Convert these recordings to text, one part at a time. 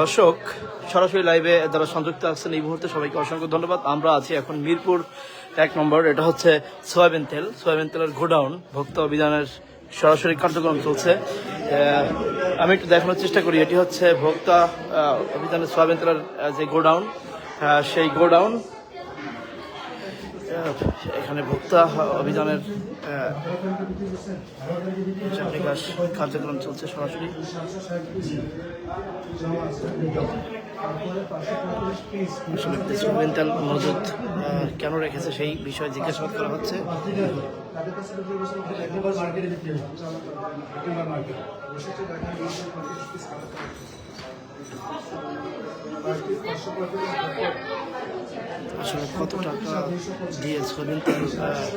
দর্শক, সরাসরি লাইভে যারা সংযুক্ত আছেন এই মুহূর্তে সবাইকে অসংখ্য ধন্যবাদ। আমরা আছি এখন মিরপুর এক নম্বর, এটা হচ্ছে সোয়াবিন তেল। সোয়াবিন তেলের গোডাউন, ভোক্তা অভিযানের সরাসরি কার্যক্রম চলছে। আমি একটু দেখানোর চেষ্টা করি, এটি হচ্ছে ভোক্তা অভিযানের সোয়াবিন তেলের যে গোডাউন সেই গোডাউন। এখানে ভোক্তা অভিযানের কার্যক্রম চলছে সরাসরি। আসলে ইনস্ট্রুমেন্টাল মজুদ কেন রেখেছে সেই বিষয়ে জিজ্ঞাসাবাদ করা হচ্ছে। আসলে কত টাকা দিয়ে তেল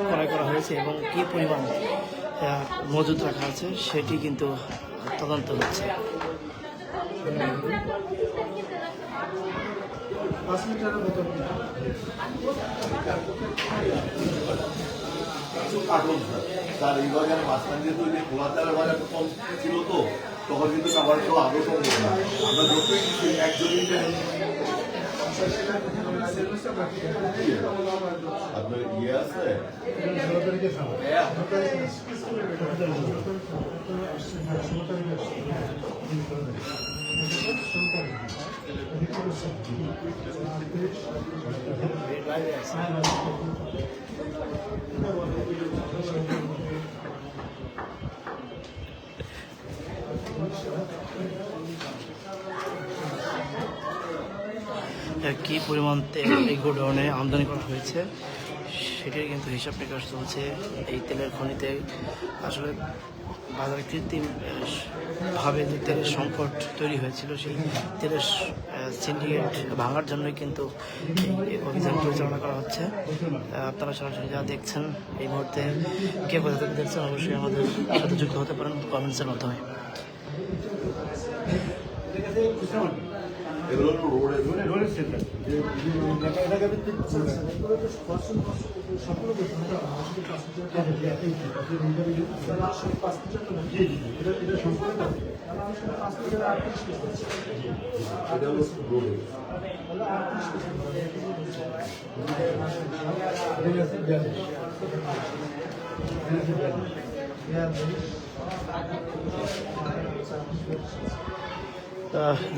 ক্রয় করা হয়েছে এবং কি পরিমাণ মজুদ রাখা আছে সেটি কিন্তু তদন্ত হচ্ছে। তার এই বাজারে মাঝখান দিয়ে বাজার কম ছিল তো। তখন কিন্তু খাবার খাওয়া আরও সম্ভব না। আমরা যতই একজনই আপনার ইয়ে আছে? আহ, কি পরিমাণ তেল এই গোডাউনে আমদানি করা হয়েছে সেটির কিন্তু হিসাব নিকাশ চলছে। এই তেলের খনিতে আসলে বাজারে কৃত্রিম আহ, ভাবে যে তেলের সংকট তৈরি হয়েছিল সেই তেলের সিন্ডিকেট ভাঙার জন্যই কিন্তু এই অভিযান পরিচালনা করা হচ্ছে। আপনারা সরাসরি যা দেখছেন এই মুহূর্তে কে কোথা থেকে দেখছেন অবশ্যই আমাদের সাথে যুক্ত হতে পারেন কমেন্টসের মাধ্যমে। এগুলো হলো রোডে এটা হলো রোডে আহ,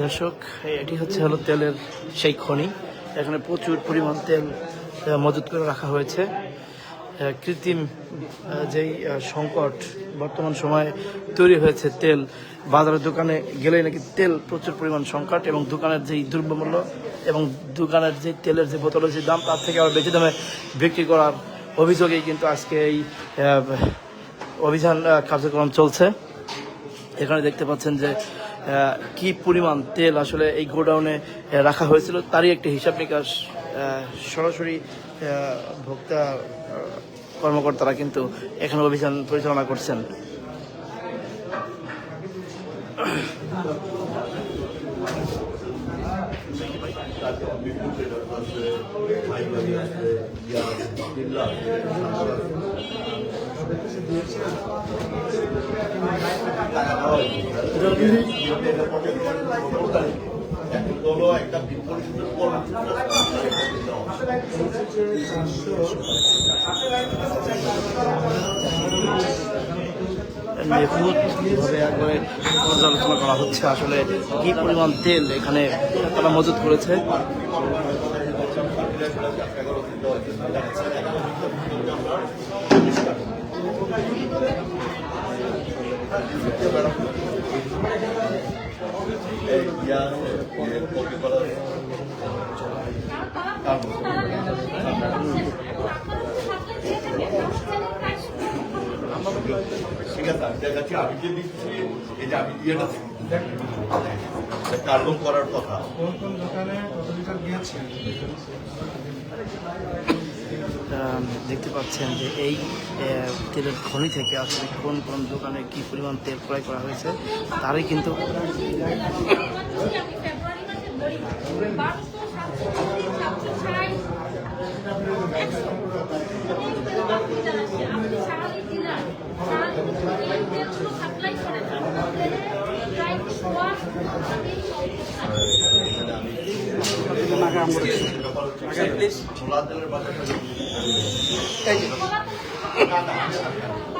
দর্শক, এটি হচ্ছে হলো তেলের সেই খনি। এখানে প্রচুর পরিমাণ তেল মজুত করে রাখা হয়েছে। কৃত্রিম যেই সংকট বর্তমান সময়ে তৈরি হয়েছে তেল, বাজারের দোকানে গেলেই নাকি তেল প্রচুর পরিমাণ সংকট এবং দোকানের যেই দ্রব্যমূল্য এবং দোকানের যে তেলের যে বোতলের যে দাম, তার থেকে আবার বেশি দামে বিক্রি করার অভিযোগেই কিন্তু আজকে এই অভিযান কার্যক্রম চলছে। এখানে দেখতে পাচ্ছেন যে কি পরিমাণ তেল আসলে এই গোডাউনে রাখা হয়েছিল তারই একটি হিসাব নিকাশ সরাসরি ভোক্তা কর্মকর্তারা কিন্তু এখানে অভিযান পরিচালনা করছেন। আছে একটা পর্যালোচনা করা হচ্ছে আসলে কি পরিমাণ তেল এখানে তারা মজুত করেছে ইয়া আছে, ইয়ে কপি করা আছে। ঠিক আছে আমি দেখাচ্ছি আমি যে দিচ্ছি এই যে আমি ইয়েটা কার্বন করার কথা। কোন কোন দোকানে কত লিটার আহ, দেখতে পাচ্ছেন যে এই তেলের খনি থেকে আসলে কোন কোন দোকানে কি পরিমাণ তেল ক্রয় করা হয়েছে, তারই কিন্তু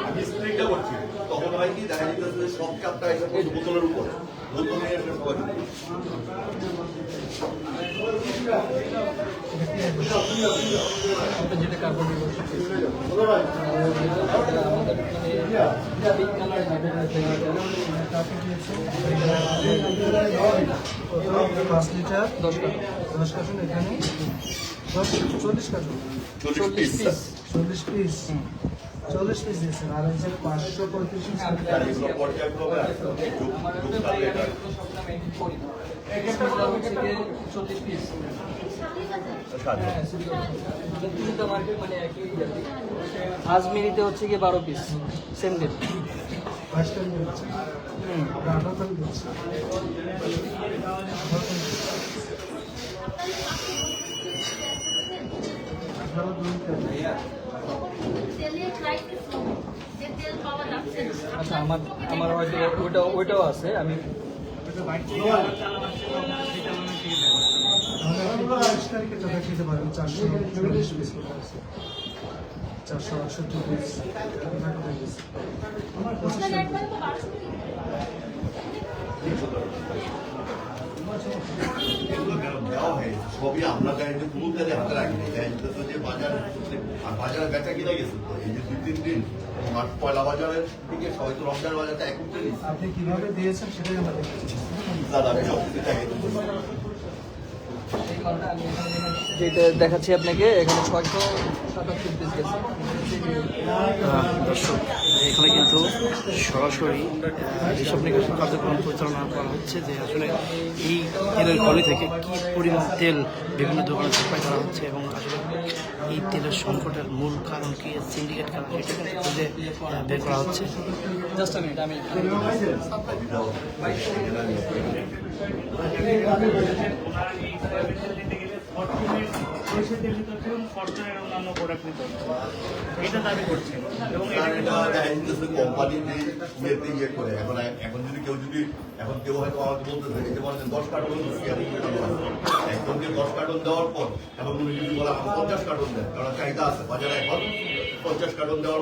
আমি স্প্রিংটা করছি তখন হয় কি দেখা যেতেছে যে সব কাপটা এসে বোতলের উপরে বোতল নিয়ে এসে সবাই যেটা কার্বন পাঁচ লিটার দশ কার্টুন দশ কার্টুন এখানে দশ চল্লিশ কার্টুন চল্লিশ পিস চল্লিশ পিস চল্লিশ পিস দিয়েছেন আর হচ্ছে পাঁচশো পঁয়ত্রিশ চল্লিশ পিস। আজমিরিতে হচ্ছে গিয়ে বারো পিস সেম ডেট বাইশটা আচ্ছা আমার আমার হয়তো ওইটা ওইটাও আছে আমি চারশো চল্লিশ পিস আছে চারশো আটষট্টি পিস টাকা কোথায় গেছে আপনার একবার তো বারোশো এগুলো কেন দেওয়া হয়েছে সবই আমরা গাড়িতে পুরো কোনো তেলে হাতে রাখিনি জানি তো যে বাজার আর বাজার বেচা কিনা গেছে? তো এই যে দুই তিন দিন আর পয়লা বাজারের দিকে সবাই তো রমজান বাজারটা এখন আপনি কীভাবে দিয়েছেন সেটাই আমরা দেখেছি দাদা আমি সব কিছু চাই যেটা দেখাচ্ছি আপনাকে এখানে ছয়শো সাতাত্তর পিস গেছে। দর্শক এখানে কিন্তু সরাসরি হিসাব নিকাশ কার্যক্রম পরিচালনা করা হচ্ছে যে আসলে এই তেলের খনি থেকে কি পরিমাণ তেল বিভিন্ন দোকানে সাপ্লাই করা হচ্ছে এবং আসলে এই তেলের সংকটের মূল কারণ কি সিন্ডিকেট কারণ সেটা কিন্তু খুঁজে বের করা হচ্ছে। জাস্ট আমি ফরচুনের অন্যান্য প্রোডাক্ট নিতে হচ্ছে। এটা দাবি করছে। এবং এটা কারণ কিন্তু এটা দেখা যাচ্ছে কোম্পানি যে ইয়ে করে। এখন এখন যদি কেউ যদি এখন কেউ হয়তো আমাকে বলতেছে এই যে দশ কার্টন একজনকে দশ কার্টন দেওয়ার পর এখন উনি যদি বলে পঞ্চাশ কার্টন দেন কারণ চাহিদা আছে। বাজারে এখন পঞ্চাশ কার্টন দেওয়ার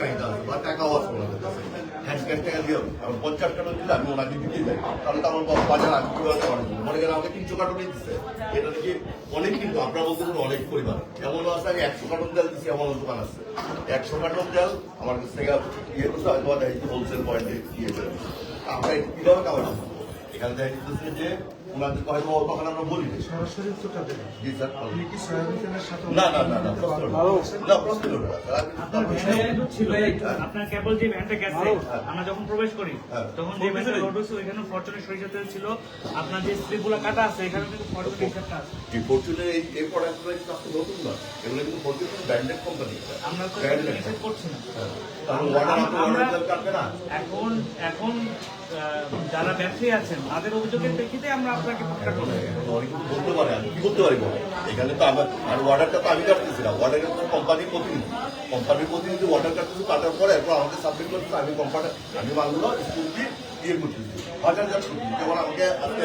চাহিদা আছে বা টাকাও আছে। ওনাদের কাছে হ্যান্ড ক্যাশ টাকা দিয়ে এখন পঞ্চাশ কার্টন দিলে আমি ওনাকে দিতে যাই। তাহলে তো আমার বাজার আমি কীভাবে মনে করেন আমাকে তিনশো কার্টনই দিচ্ছে এটা থেকে অনেক কিন্তু আপনারা বলতে পারেন অনেক পরিমাণ। এমনও আছে, আমি একশো কার্টন তেল দিচ্ছি এমন দোকান আছে। একশো কার্টন তেল আমার কাছ থেকে ইয়ে করছে, হয়তো হোলসেল পয়েন্টে ইয়ে করে আমরা কীভাবে কামাই এখানে যাচ্ছে যে ওনাদের হয়তো তখন আমরা বলি সরাসরি উত্তরটা দেবেন জি স্যার আপনি কি সয়াবিন তেলের সাথে না না না না প্রশ্ন না। না প্রশ্ন আপনার আপনি- ভ্যানে কিন্তু ছিল আপনার কেবল যে ভ্যানটা গেছে আমরা যখন প্রবেশ করি হ্যাঁ। তখন যে ভ্যানটা লোড হয়েছে ওইখানে ফরচুনের সরিষা তেল ছিল। আপনার যে স্ত্রীগুলা কাটা আছে এখানে কিন্তু ফরচুনের হিসাবটা আছে। এই ফরচুনের এই এই প্রোডাক্টগুলো কিন্তু আপনি নতুন না এগুলো কিন্তু ফরচুনের ব্র্যান্ডেড কোম্পানি আমরা তো ব্র্যান্ডেড করছি না। কারণ ওয়াটার আপনি আমরা- কাটবে না? এখন এখন যারা ব্যবসায়ী আছেন তাদের অভিযোগের প্রেক্ষিতে আমরা আপনাকে প্রত্যাখ্যান বলতে পারে আমি কি করতে পারি এখানে তো আমার আর অর্ডারটা তো আমি কাটতেছি না। তো কোম্পানির প্রতিনিধি। কোম্পানির প্রতিনিধি অর্ডার কাটতেছে কাটার পরে এরপর আমাকে সাবমিট করতেছে। আমি কোম্পানি আমি মালগুলো স্কুল দিয়ে ইয়ে করতেছি। বাজার যাচ্ছি যেমন আমাকে আজকে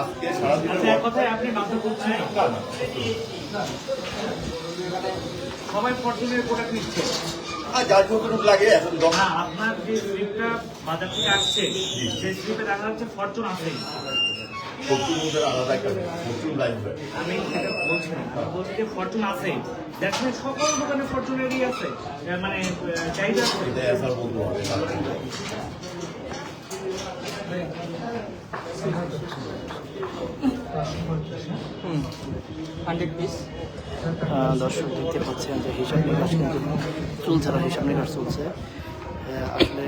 আজকে সারাদিনের আচ্ছা এক কথায় আপনি বাধ্য করছেন? না না সবাই ফরচুনের প্রোডাক্ট নিচ্ছে। আর যার যতটুকু লাগে এখন দশ না আপনার যে স্লিপটা বাজার থেকে আসছে সেই স্লিপে দেখা যাচ্ছে ফরচুন আছে ফরচুন আলাদা একটা ফরচুন লাইফ আমি এটা বলছি না বলছি যে ফরচুন আছে দেখেন সকল দোকানে ফরচুনেরই আছে। মানে চাহিদা আছে। এটা এসার বলতে হবে হান্ড্রেড পিস। দর্শক দেখতে পাচ্ছেন যে হিসাব নিকাশ কিন্তু চলছে না হিসাব নিকাশ চলছে। আসলে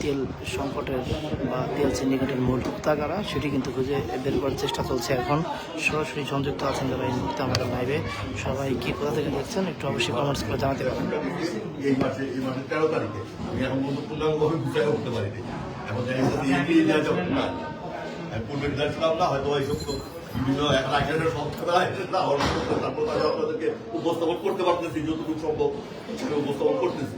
তেল সংকটের বা তেল সিন্ডিকেটের মূল ভোক্তাকারা সেটি কিন্তু খুঁজে বের করার চেষ্টা চলছে এখন। সরাসরি সংযুক্ত আছেন যারা এই মুহূর্তে আমাদের লাইভে সবাই কি কোথা থেকে দেখছেন একটু অবশ্যই কমেন্টস করে জানাতে পারেন। এই মাসে এই মাসের তেরো তারিখে আমি এখন পূর্ণাঙ্গভাবে বুঝাই উঠতে পারিনি। এখন জানি যে এই দেওয়া যাবে না। পূর্বে হয়তো এইসব বিভিন্ন এখন আইনের সব না তারপর আপনাদেরকে উপস্থাপন করতে পারতেছি যতটুকু সম্ভব সেটা উপস্থাপন করতেছি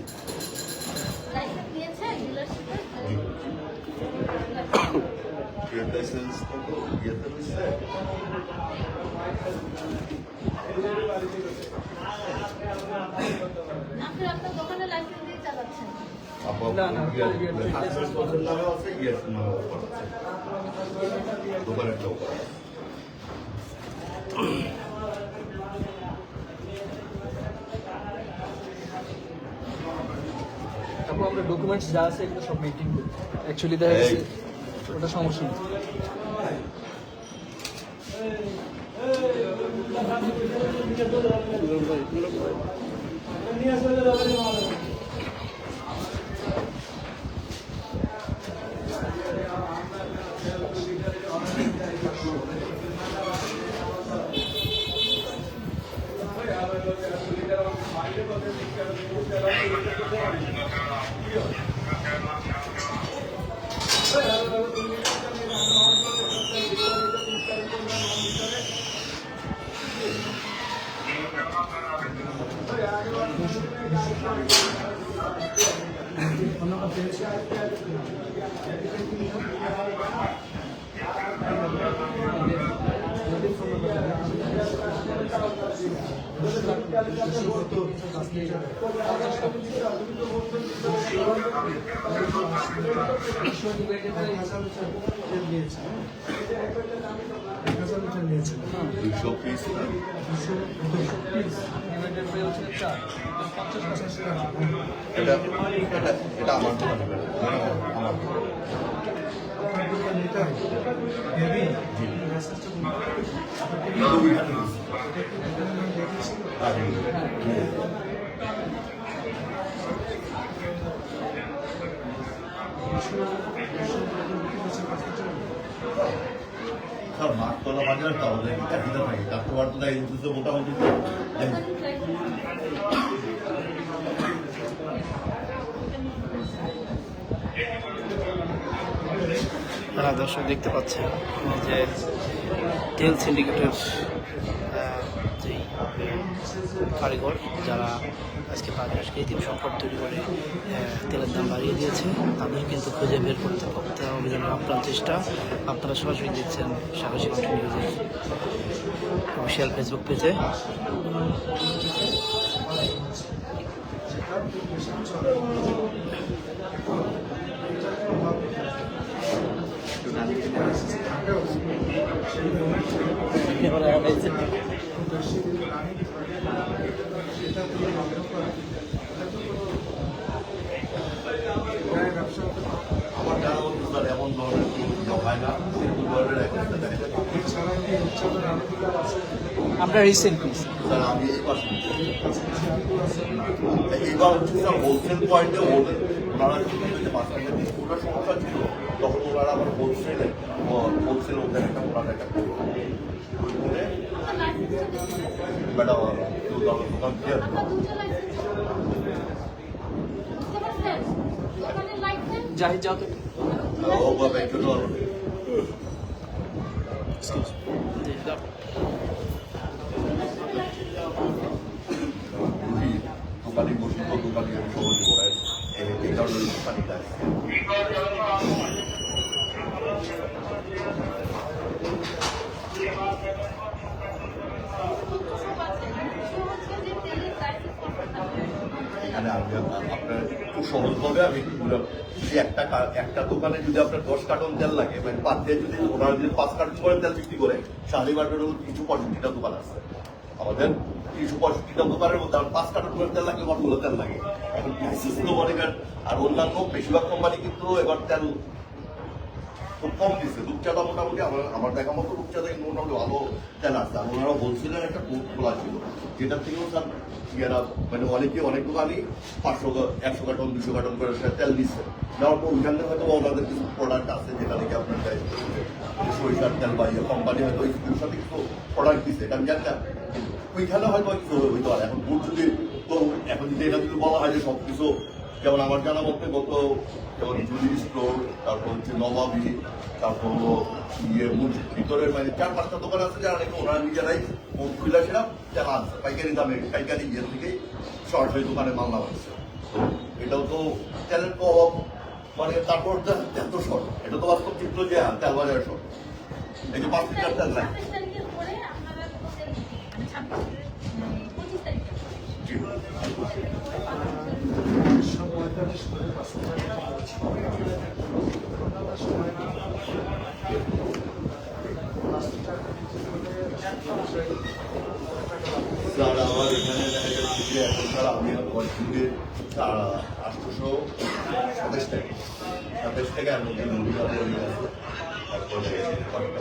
আপনার দোকানে লাইসেন্স দিয়ে চালাচ্ছেন ইয়ে- ইয়ে- ইয়ে- দোকানের আছে। তারপর আমরা ডকুমেন্টস যা আছে এগুলো সব মেনটেন করি অ্যাকচুয়ালি দেখা গেছে ওটা সমস্যা নেই ধন্যবাদ দুশো পিস এটা আমার আমার আপনার দোকান এটা হেভি এই- স্যার মাঠতলা বাজার তো আমাদের একই থাকে কাস্টমার তো দেয় কিন্তু মোটামুটি দেয়। হ্যাঁ দর্শক দেখতে পাচ্ছেন। যে তেল সিন্ডিকেটের যেই কারিগর, যারা আজকে বাজার কৃত্রিম সংকট তৈরি করে তেলের দাম বাড়িয়ে দিয়েছে, তাদের কিন্তু খুঁজে বের করতে করতে অভিযানের আপ্রাণ চেষ্টা। আপনারা সরাসরি দেখছেন সাহসী কণ্ঠ নিউজের অফিসিয়াল ফেসবুক পেজে আমার জানা এমন ধরনের হয় না। আমরা রিসেন্ট স্যার, আমি এই পাশে এইবার হচ্ছে স্যার হোলসেল পয়েন্টে ওদের ওনারা কিন্তু যে মাঝখানে ডিসপুটের সমস্যা ছিল তখন ওনারা আমার হোলসেলে হোলসেল ওদের একটা ওনারা একটা করে ম্যাডাম দোকান পারছেন যাই যাও তো ও বাবা একটু দোকানে বসি তো দোকানে সহজে করে এই কারণে দোকানি দেয় সব আছে সে হচ্ছে যে তেলের লাইসেন্স করতে হবে এখানে আমি আপনার খুব সহজভাবে আমি একটু বললাম, যদি একটা কা- একটা দোকানে যদি আপনার দশ কার্টন তেল লাগে মানে পার দিয়ে যদি ওনারা যদি পাঁচ কার্টন করে তেল বিক্রি করে সাড়ে হলো তিনশো পঁয়ষট্টিটা দোকান আছে। আমাদের তিনশো পঁয়ষট্টিটা দোকানের মধ্যে আমার পাঁচ কার্টন করে তেল লাগে আমার তেল লাগে। এখন বিশেষ কোম্পানিকার আর অন্যান্য বেশিরভাগ কোম্পানি কিন্তু এবার তেল খুব কম দিচ্ছে রূপচাঁদা মোটামুটি আমার আমার দেখা মতো রূপচাঁদা মোটামুটি ভালো তেল আছে। আর ওনারা বলছিলেন একটা কোর্ট খোলা ছিল। যেটা থেকেও স্যার ইয়েরা মানে অনেকে অনেক দোকানই পাঁচশো একশো কার্টন, দুশো কার্টন করে সে তেল দিচ্ছে। দেওয়ার পর ওইখানে হয়তো ওনাদের কিছু প্রোডাক্ট আছে যেটা থেকে আপনার সরিষার তেল বা ইয়ে কোম্পানি হয়তো ওই সাথে কিছু প্রোডাক্ট দিচ্ছে, এটা আমি জানতাম। ওইখানে হয়তো কিছু হইতে পারে এখন ভোট যদি তো এখন যদি এটা যদি বলা হয় যে সব কিছু যেমন আমার জানা মতে গত যেমন জুলি স্টোর তারপর হচ্ছে নবাবি, তারপর হলো ইয়ে ভিতরের মানে চার পাঁচটা দোকান আছে যারা নাকি ওনারা নিজেরাই সেটা তেল আনছে পাইকারি দামে, পাইকারি ইয়ে থেকে সরাসরি দোকানে মাল নামাচ্ছে তো এটাও তো তেলের অভাব মানে তারপর এত শর্ট। এটা তো বাস্তব চিত্র যে তেল বাজারের শর্ট। এই যে পাঁচ লিটার তেল নাই ছাব্বিশ তারিখের পরে আপনারা তো তেল দিচ্ছেন। মানে ছাব্বিশ মানে পঁচিশ তারিখে জি। সব পঁয়তাল্লিশ করে পাঁচ অন্যান্য সময় না পাঁচ লিটার স্যার আমার এখানে দেখা যাচ্ছে যে স্যার আমি কন্টিনিউয়ে স্যার আটশোশো সাতাশ টাকা। সাতাশ টাকা এমন কি মুরগি আছে তারপরে কয়েকটা